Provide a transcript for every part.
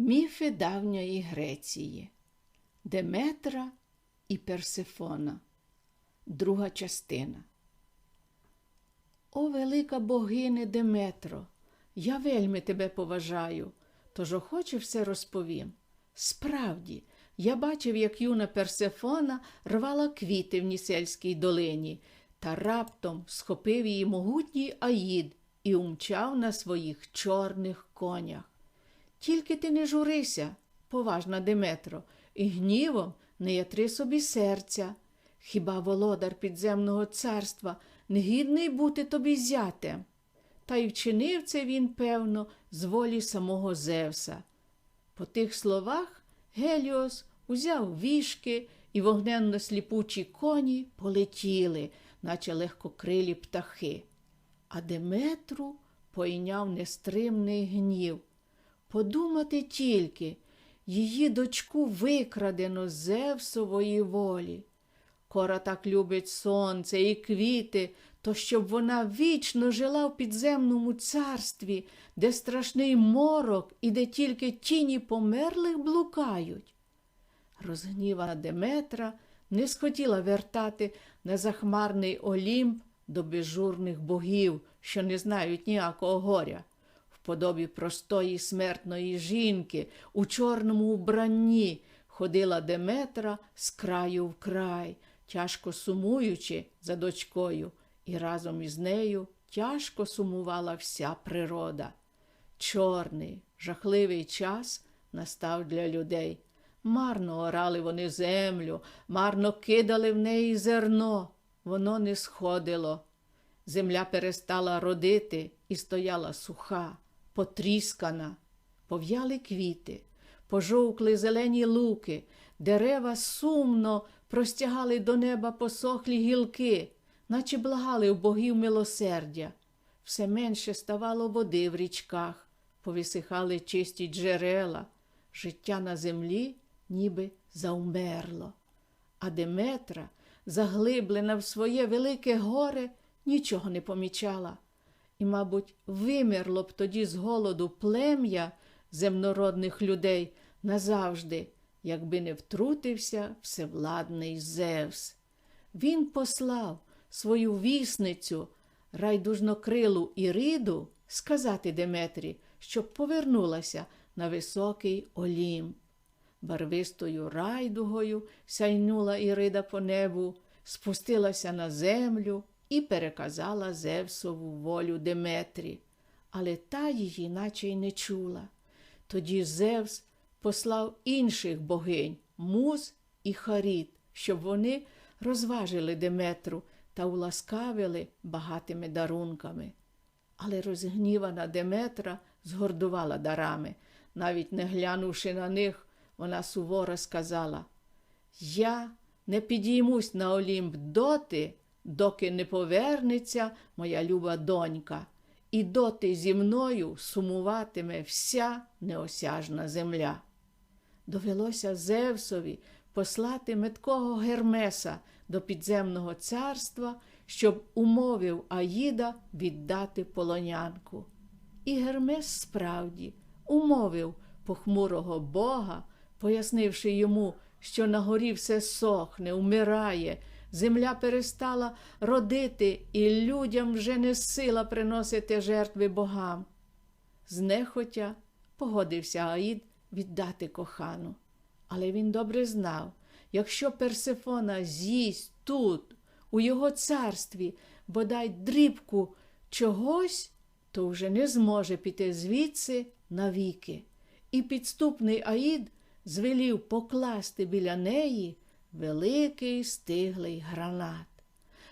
Міфи давньої Греції Деметра і Персифона. Друга частина. О, велика богине Деметро, я вельми тебе поважаю, тож охоче все розповім. Справді, я бачив, як юна Персифона рвала квіти в Нісельській долині, та раптом схопив її могутній Аїд і умчав на своїх чорних конях. Тільки ти не журися, поважна Деметро, і гнівом не ятри собі серця. Хіба володар підземного царства не гідний бути тобі зятем? Та й вчинив це він, певно, з волі самого Зевса. По тих словах Геліос узяв вішки, і вогненно сліпучі коні полетіли, наче легкокрилі птахи. А Деметру пойняв нестримний гнів. Подумати тільки, її дочку викрадено Зевсової волі. Кора так любить сонце і квіти, то щоб вона вічно жила в підземному царстві, де страшний морок і де тільки тіні померлих блукають. Розгнівана Деметра не схотіла вертати на захмарний Олімп до безжурних богів, що не знають ніякого горя подобі простої смертної жінки у чорному убранні ходила Деметра з краю в край, тяжко сумуючи за дочкою, і разом із нею тяжко сумувала вся природа. Чорний, жахливий час настав для людей. Марно орали вони землю, марно кидали в неї зерно, воно не сходило. Земля перестала родити і стояла суха потріскана, пов'яли квіти, пожовкли зелені луки, дерева сумно простягали до неба посохлі гілки, наче благали у богів милосердя. Все менше ставало води в річках, повисихали чисті джерела, життя на землі ніби заумерло. А Деметра, заглиблена в своє велике горе, нічого не помічала і, мабуть, вимерло б тоді з голоду плем'я земнородних людей назавжди, якби не втрутився всевладний Зевс. Він послав свою вісницю, райдужнокрилу Іриду, сказати Деметрі, щоб повернулася на високий Олімп. Барвистою райдугою сяйнула Ірида по небу, спустилася на землю і переказала Зевсову волю Деметрі, але та її наче й не чула. Тоді Зевс послав інших богинь Муз і Харіт, щоб вони розважили Деметру та уласкавили багатими дарунками. Але розгнівана Деметра згордувала дарами. Навіть не глянувши на них, вона суворо сказала: Я не підіймусь на Олімп доти, доки не повернеться моя люба донька, і доти зі мною сумуватиме вся неосяжна земля. Довелося Зевсові послати меткого Гермеса до підземного царства, щоб умовив Аїда віддати полонянку. І Гермес справді умовив похмурого бога, пояснивши йому, що на горі все сохне, умирає, земля перестала родити, і людям вже не сила приносити жертви богам. Знехотя погодився Аїд віддати кохану. Але він добре знав, якщо Персифона з'їсть тут, у його царстві, бодай дрібку чогось, то вже не зможе піти звідси навіки. І підступний Аїд звелів покласти біля неї великий стиглий гранат.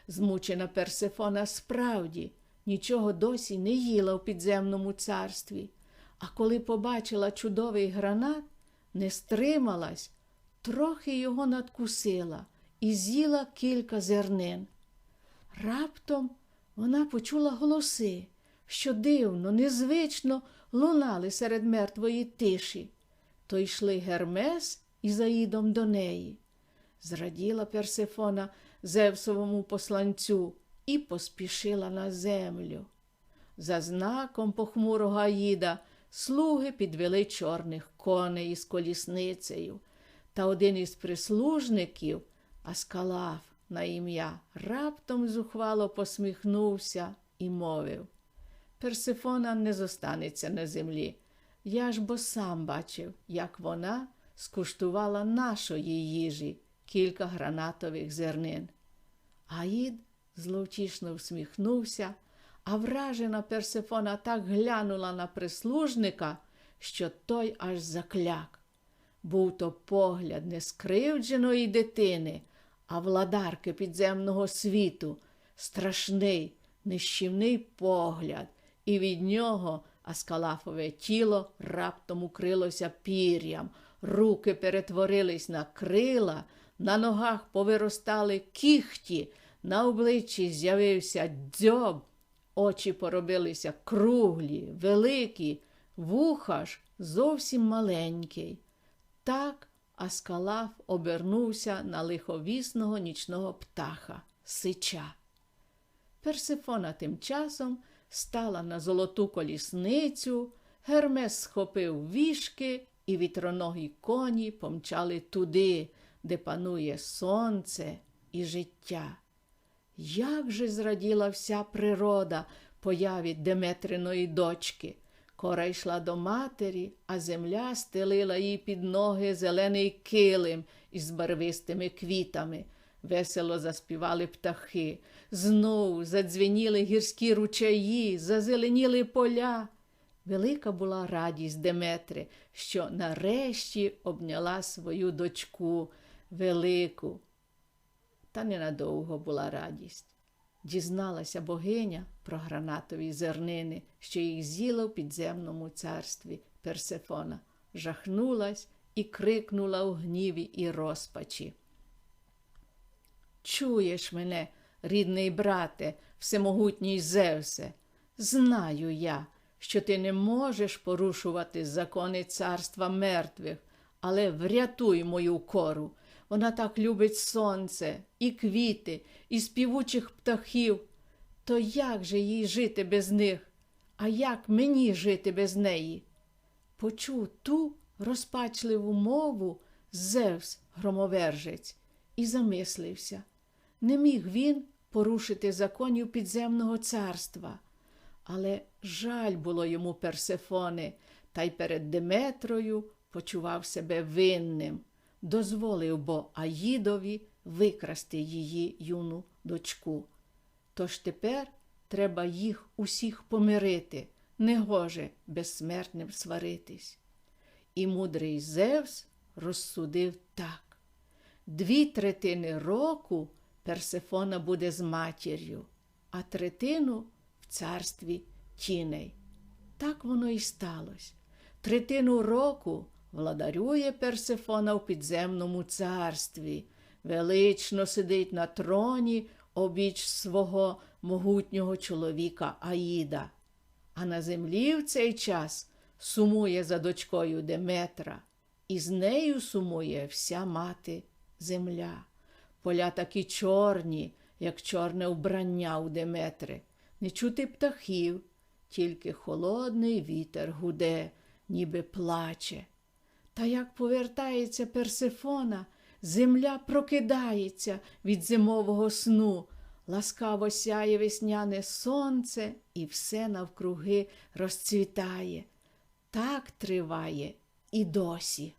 Змучена Персифона справді нічого досі не їла в підземному царстві, а коли побачила чудовий гранат, не стрималась, трохи його надкусила і з'їла кілька зернин. Раптом вона почула голоси, що дивно, незвично лунали серед мертвої тиші. То йшли Гермес і Заїдом до неї. Зраділа Персифона Зевсовому посланцю і поспішила на землю. За знаком похмурого Аїда слуги підвели чорних коней із колісницею, та один із прислужників, Аскалаф на ім'я, раптом зухвало посміхнувся і мовив Персифона не зостанеться на землі. Я ж бо сам бачив, як вона скуштувала нашої їжі кілька гранатових зернин. Аїд зловтішно всміхнувся, а вражена Персифона так глянула на прислужника, що той аж закляк. Був то погляд не скривдженої дитини, а владарки підземного світу, страшний, нищівний погляд, і від нього Аскалафове тіло раптом укрилося пір'ям, руки перетворились на крила, на ногах повиростали кіхті, на обличчі з'явився дзьоб, очі поробилися круглі, великі, вуха ж зовсім маленький. Так Аскалаф обернувся на лиховісного нічного птаха сича. Персифона тим часом стала на золоту колісницю, Гермес схопив вішки, і вітроногі коні помчали туди, де панує сонце і життя. Як же зраділа вся природа появі Деметриної дочки. Кора йшла до матері, а земля стелила їй під ноги зелений килим із барвистими квітами. Весело заспівали птахи, знов задзвеніли гірські ручаї, зазеленіли поля. Велика була радість Деметри, що нарешті обняла свою дочку велику. Та ненадовго була радість. Дізналася богиня про гранатові зернини, що їх з'їла в підземному царстві Персефона, жахнулась і крикнула у гніві і розпачі. Чуєш мене, рідний брате, всемогутній Зевсе, знаю я, що ти не можеш порушувати закони царства мертвих, але врятуй мою кору. Вона так любить сонце, і квіти, і співучих птахів. То як же їй жити без них? А як мені жити без неї? Почув ту розпачливу мову Зевс громовержець і замислився. Не міг він порушити законів підземного царства, але жаль було йому Персефони, та й перед Деметрою почував себе винним дозволив бо Аїдові викрасти її юну дочку. Тож тепер треба їх усіх помирити, негоже безсмертним сваритись. І мудрий Зевс розсудив так: дві третини року Персефона буде з матір'ю, а третину в царстві тіней. Так воно і сталося. Третину року владарює Персефона в підземному царстві, велично сидить на троні обіч свого могутнього чоловіка Аїда. А на землі в цей час сумує за дочкою Деметра, і з нею сумує вся мати земля. Поля такі чорні, як чорне вбрання у Деметри, не чути птахів, тільки холодний вітер гуде, ніби плаче. Та як повертається Персифона, земля прокидається від зимового сну, ласкаво сяє весняне сонце і все навкруги розцвітає. Так триває і досі.